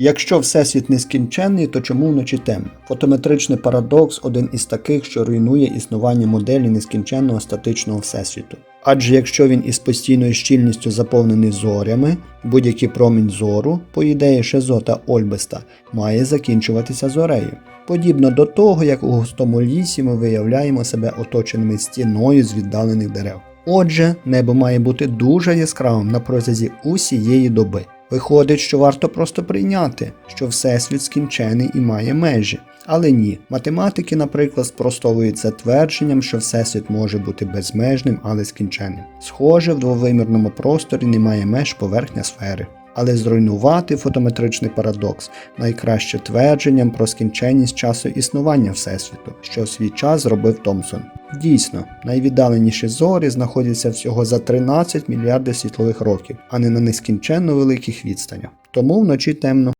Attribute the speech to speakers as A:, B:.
A: Якщо всесвіт нескінченний, то чому вночі темно? Фотометричний парадокс один із таких, що руйнує існування моделі нескінченного статичного всесвіту. Адже якщо він із постійною щільністю заповнений зорями, будь-який промінь зору, по ідеї Шезота Ольбеста, має закінчуватися зорею. Подібно до того, як у густому лісі ми виявляємо себе оточеними стіною з віддалених дерев. Отже, небо має бути дуже яскравим на протязі усієї доби. Виходить, що варто просто прийняти, що Всесвіт скінчений і має межі. Але ні, математики, наприклад, спростовують це твердженням, що Всесвіт може бути безмежним, але скінченим. Схоже, в двовимірному просторі немає меж поверхня сфери. Але зруйнувати фотометричний парадокс найкраще твердженням про скінченність часу існування Всесвіту, що в свій час зробив Томсон. Дійсно, найвіддаленіші зорі знаходяться всього за 13 мільярдів світлових років, а не на нескінченно великих відстанях. Тому вночі темно.